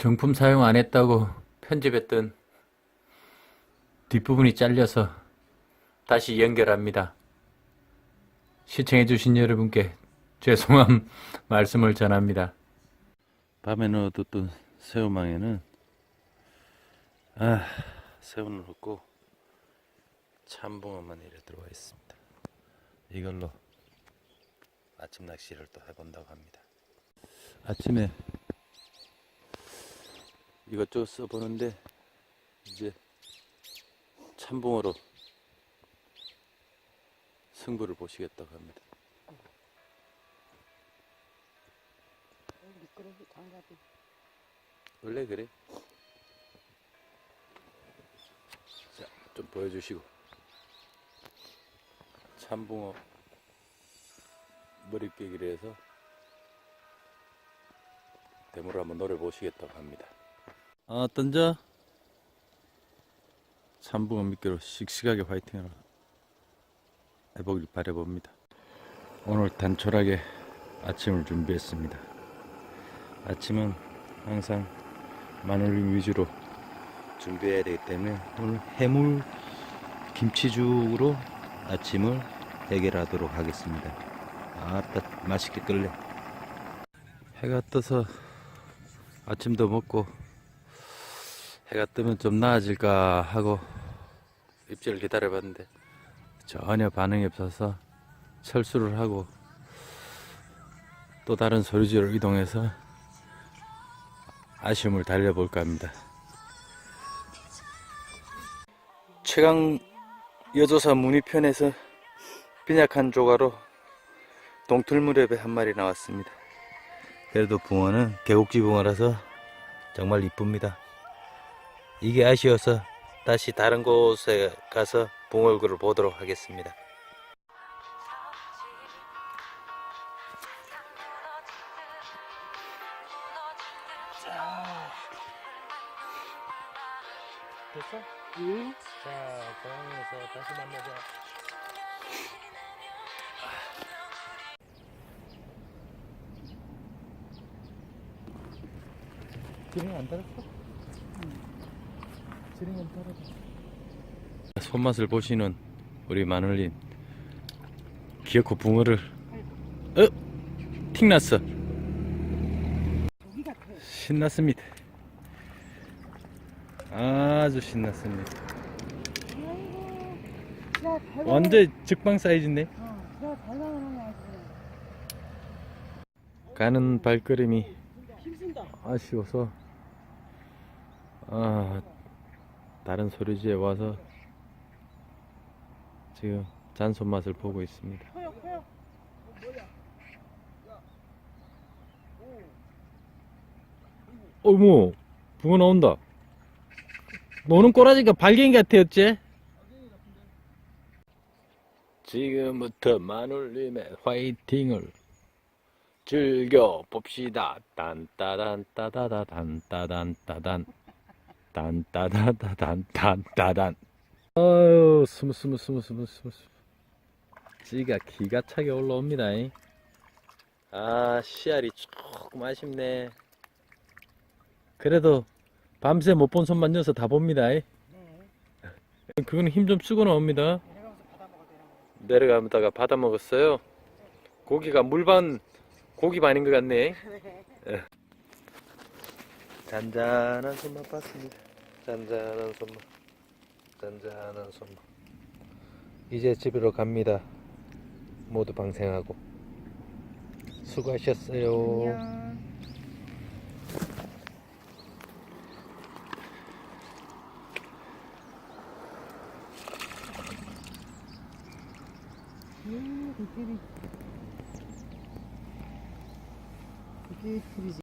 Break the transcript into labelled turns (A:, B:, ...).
A: 정품 사용 안 했다고 편집했던 뒷부분이 잘려서 다시 연결합니다. 시청해주신 여러분께 죄송함 말씀을 전합니다. 밤에 넣어뒀던 새우망에는 아 새우는 없고 참붕어만 이래 들어와 있습니다. 이걸로 아침 낚시를 또 해본다고 합니다. 아침에 이것저것 써보는데 이제 참붕어로 승부를 보시겠다고 합니다.
B: 미끄러워 장갑이
A: 원래 그래. 자, 좀 보여주시고. 참붕어 머리 깨기를 해서 대모를 한번 노려 보시겠다고 합니다. 아, 던져. 참붕어 미끼로 씩씩하게 화이팅을 해보길 바라봅니다. 오늘 단촐하게 아침을 준비했습니다. 아침은 항상 마늘 위주로 준비해야 되기 때문에 오늘 해물 김치죽으로 아침을 해결하도록 하겠습니다. 아따 맛있게 끓래. 해가 떠서 아침도 먹고 해가 뜨면 좀 나아질까 하고 입질을 기다려봤는데 전혀 반응이 없어서 철수를 하고 또 다른 소리지로 이동해서 아쉬움을 달려볼까 합니다. 최강 여조사 문이편에서 빈약한 조가로 동틀무렵에 한 마리 나왔습니다. 그래도 붕어는 개국지 붕어라서 정말 이쁩니다. 이게 아쉬워서 다시 다른 곳에 가서 붕어 얼굴을 보도록 하겠습니다. 됐어?
B: 응?
A: 자, 공항에서 다시 만나자. 지렁이 안 달았어? 손맛을 보시는 우리 마눌님 귀엽고 붕어를 어? 틱 났어.
B: 고기 같아
A: 신났습니다. 아주 신났습니다. 완전 trực방 사이즈인데?
B: 어,
A: 가는 발걸음이 아쉬워서 아 다른 소리지에 와서 지금 잔손 맛을 보고 있습니다. 어머 붕어 나온다. 너는 꼬라지가 발갱이 같았지? 지금부터 마눌님의 화이팅을 즐겨 봅시다. 딴따단 따다다 단따단 따단 딴따다다단 단따단 아유 스무 스무 스무 스무 스무 스무 찌가 기가 차게 올라옵니다. 잉. 아 씨알이 조금 아쉽네. 그래도 밤새 못 본 손만 녀서 다 봅니다. 잉.
B: 네
A: 그건 힘좀 쓰고 나옵니다. 내려가다가 받아 먹었어요. 고기가 물반 고기 반인 것 같네. 예. 잔잔한 손맛 봤습니다. 잔잔한 손맛. 잔잔한 손맛. 이제 집으로 갑니다. 모두 방생하고. 수고하셨어요.
B: 안녕 음, 도끼리 도끼리